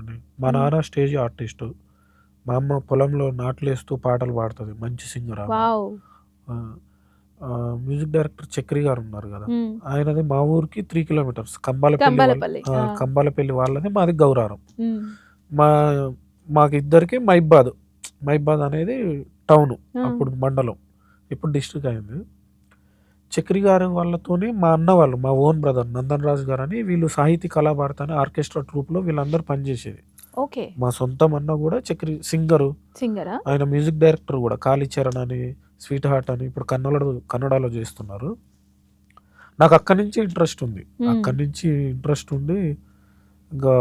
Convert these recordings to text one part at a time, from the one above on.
చేశానండి మా. నాన్న స్టేజ్ ఆర్టిస్టు. మా అమ్మ పొలంలో నాట్లేస్తూ పాటలు పాడుతుంది. మంచి singer. Wow. Music director Chakri గారు ఉన్నారు కదా. ఆయనది మా ఊరికి త్రీ కిలోమీటర్స్. కంబాలపల్లి కంబాలపల్లి, వాళ్ళది మాది గౌరారం. మా మాకు ఇద్దరికి మైబాద్. మైబాద్ అనేది టౌన్. అప్పుడు మండలం. ఇప్పుడు డిస్ట్రిక్ట్ అయింది. చక్రి గారి వాళ్ళతోని మా అన్న వాళ్ళు మా ఓన్ బ్రదర్ నందన్ రాజు గారు అని వీళ్ళు సాహితీ కళాభారత అని ఆర్కెస్ట్రా ట్రూప్లో వీళ్ళందరూ పనిచేసేది ఓకే. మా సొంతం అన్న కూడా చక్రి సింగరు. సింగరా? ఆయన మ్యూజిక్ డైరెక్టర్ కూడా కాళీచరణ్ అని స్వీట్ హార్ట్ అని ఇప్పుడు కన్నడ కన్నడలో చేస్తున్నారు. నాకు అక్కడి నుంచి ఇంట్రెస్ట్ ఉంది. అక్కడి నుంచి ఇంట్రెస్ట్ ఉండి ఇంకా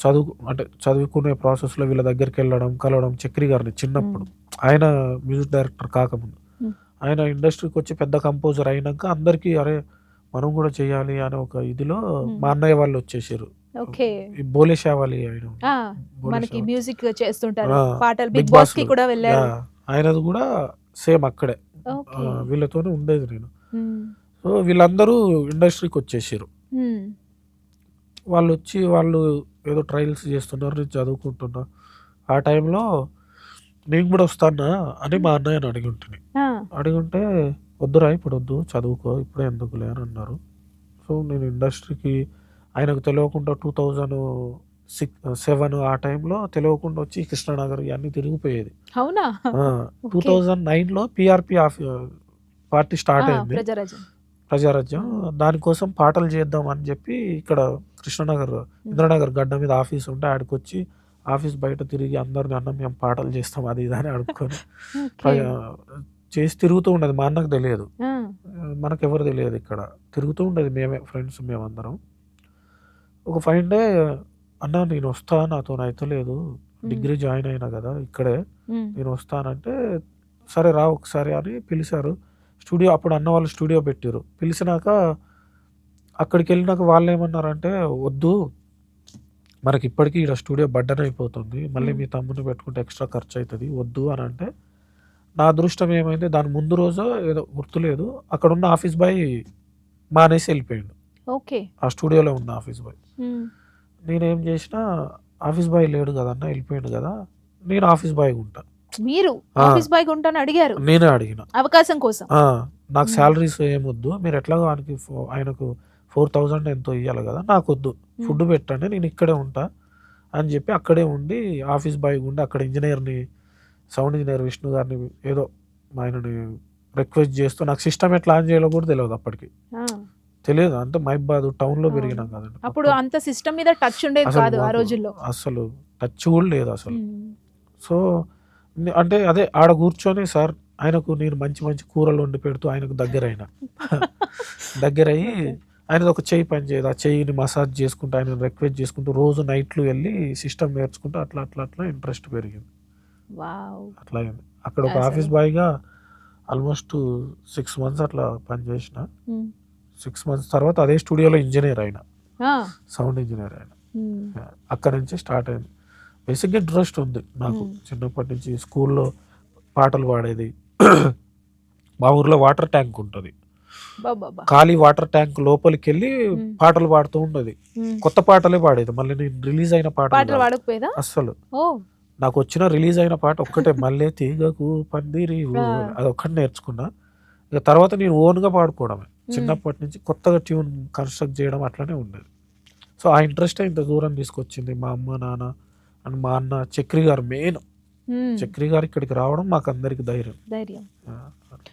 చదువు అంటే చదువుకునే ప్రాసెస్లో వీళ్ళ దగ్గరికి వెళ్ళడం కలవడం చక్రి గారిని చిన్నప్పుడు ఆయన మ్యూజిక్ డైరెక్టర్ కాకముందు. ఆయన ఇండస్ట్రీకి వచ్చి పెద్ద కంపోజర్ అయినాక అందరికీ అరే మనం కూడా చేయాలి అనే ఒక ఇదిలో. మా అన్నయ్య వాళ్ళు వచ్చేసారు ఓకే బోలే షావాలి ఆయన మనకి. మ్యూజిక్ చేస్తుంటారు పాటలు బిగ్ బాస్కి. కూడా వెళ్ళారు ఆయనది కూడా సేమ్ అక్కడే వీళ్ళతోనే ఉండేది నేను. సో వీళ్ళందరూ ఇండస్ట్రీకి వచ్చేసారు. వాళ్ళు వచ్చి వాళ్ళు ఏదో ట్రయల్స్ చేస్తున్నారు నేను చదువుకుంటున్నా ఆ టైంలో నేను కూడా వస్తానా అని మా అన్నయ్యని అడిగి ఉంటుంది. ఆ, అడిగుంటే వద్దురా ఇప్పుడు వద్దు చదువుకో ఇప్పుడే ఎందుకులే అని అన్నారు. సో నేను ఇండస్ట్రీకి ఆయనకు తెలియకుండా టూ థౌజండ్ సిక్స్ సెవెన్ ఆ టైంలో తెలియకుండా వచ్చి కృష్ణానగర్ ఇవన్నీ తిరిగిపోయేది. అవునా? టూ థౌజండ్ నైన్లో పిఆర్పి ఆఫ్ పార్టీ స్టార్ట్ అయింది. ప్రజారాజ్యం. దానికోసం పాటలు చేద్దాం అని చెప్పి ఇక్కడ కృష్ణనగర్ ఇంద్రనగర్ గడ్డ మీద ఆఫీస్ ఉంటే ఆడికి వచ్చి ఆఫీస్ బయట తిరిగి అందరిని అన్న మేము పాటలు చేస్తాం అది ఇది అని అడుక్కొని. చేసి తిరుగుతూ ఉండేది. మా అన్నకు తెలియదు. ఆ, మనకు ఎవరు తెలియదు ఇక్కడ. తిరుగుతూ ఉండేది మేమే ఫ్రెండ్స్ మేమందరం. ఒక ఫైవ్ డే అన్న నేను వస్తా నాతో అయితలేదు డిగ్రీ జాయిన్ అయినా కదా ఇక్కడే. నేను వస్తానంటే సరే రా ఒకసారి అని పిలిచారు. స్టూడియో అప్పుడు అన్న వాళ్ళు స్టూడియో పెట్టారు పిలిచినాక అక్కడికి వెళ్ళినాక వాళ్ళు ఏమన్నారంటే వద్దు మనకి ఇప్పటికీ ఇక్కడ స్టూడియో బడ్డన్ అయిపోతుంది. మళ్ళీ. మీ తమ్ముని పెట్టుకుంటే ఎక్స్ట్రా ఖర్చు అవుతుంది వద్దు అని అంటే నా అదృష్టం ఏమైంది? దాని ముందు రోజు ఏదో గుర్తులేదు. అక్కడ ఉన్న ఆఫీస్ బాయ్ మానేసి వెళ్ళిపోయాడు. ఓకే. ఆ స్టూడియోలో ఉన్న ఆఫీస్ బాయ్. నేనేం చేసినా ఆఫీస్ బాయ్ లేడు కదన్న వెళ్ళిపోయాడు కదా నేను ఆఫీస్ బాయ్ ఉంటా. మీరు. ఆఫీస్ బాయ్ ఉంటాను అడిగారు? నేనే అడిగిన. అవకాశం కోసం. నాకు. శాలరీస్ ఏమొద్దు మీరు ఎట్లాగో ఆయనకి ఆయనకు ఫోర్ థౌజండ్ ఎంతో ఇవ్వాలి కదా నాకు వద్దు ఫుడ్ పెట్టండి నేను ఇక్కడే ఉంటా అని చెప్పి అక్కడే ఉండి ఆఫీస్ బాయ్ ఉండి అక్కడ ఇంజనీర్ని సౌండ్ ఇంజనీర్ విష్ణు గారిని ఏదో ఆయనని రిక్వెస్ట్ చేస్తూ నాకు సిస్టమ్ ఎట్లా ఆన్ చేయాలో కూడా తెలియదు అప్పటికి. తెలియదు అంటే మైబాద్ టౌన్లో ఆ. పెరిగినాం కదండి అప్పుడు అంత సిస్టమ్ మీద టచ్ ఉండేది కాదు ఆ రోజుల్లో. అసలు టచ్ కూడా లేదు అసలు. సో అంటే అదే ఆడ కూర్చొని సార్ ఆయనకు నేను మంచి మంచి కూరలు వండి పెడుతూ ఆయనకు దగ్గర అయినా దగ్గర అయ్యి ఆయనది ఒక చెయ్యి పని చేయదు. ఆ చెయ్యిని మసాజ్ చేసుకుంటూ ఆయన రిక్వెస్ట్ చేసుకుంటూ రోజు నైట్లు వెళ్ళి సిస్టమ్ నేర్చుకుంటూ అట్లా అట్లా అట్లా ఇంట్రెస్ట్ పెరిగింది. అట్లా అయింది. అక్కడ ఒక. ఆఫీస్ బాయ్గా ఆల్మోస్ట్ సిక్స్ మంత్స్ అట్లా పనిచేసిన మ్మ్. సిక్స్ మంత్స్ తర్వాత అదే స్టూడియోలో ఇంజనీర్ అయినా. సౌండ్ ఇంజనీర్ అయినా. మ్మ్. అక్కడ నుంచి స్టార్ట్ అయింది. బేసిక్గా ఇంట్రెస్ట్ ఉంది నాకు. మ్మ్. చిన్నప్పటి నుంచి స్కూల్లో పాటలు పాడేది. మా ఊర్లో వాటర్ ట్యాంక్ ఉంటుంది. ఖాళీ వాటర్ ట్యాంక్ లోపలికి వెళ్ళి. పాటలు పాడుతూ ఉండేది. కొత్త పాటలే పాడేది. మళ్ళీ నేను రిలీజ్ అయిన. పాడకపోయేదా? అస్సలు. నాకు వచ్చిన రిలీజ్ అయిన పాట ఒక్కటే మళ్ళీ తీగకు పందిరి. అది ఒక్కటి నేర్చుకున్నా. ఇక తర్వాత నేను ఓన్గా పాడుకోవడమే. చిన్నప్పటి నుంచి కొత్తగా ట్యూన్ కన్స్ట్రక్ట్ చేయడం అట్లనే ఉండేది. సో ఆ ఇంట్రెస్ట్ ఇంత దూరం తీసుకొచ్చింది మా అమ్మ నాన్న అండ్ మా అన్న చక్రి గారు మెయిన్. చక్రి గారు ఇక్కడికి రావడం మాకు అందరికి ధైర్యం. ధైర్యం.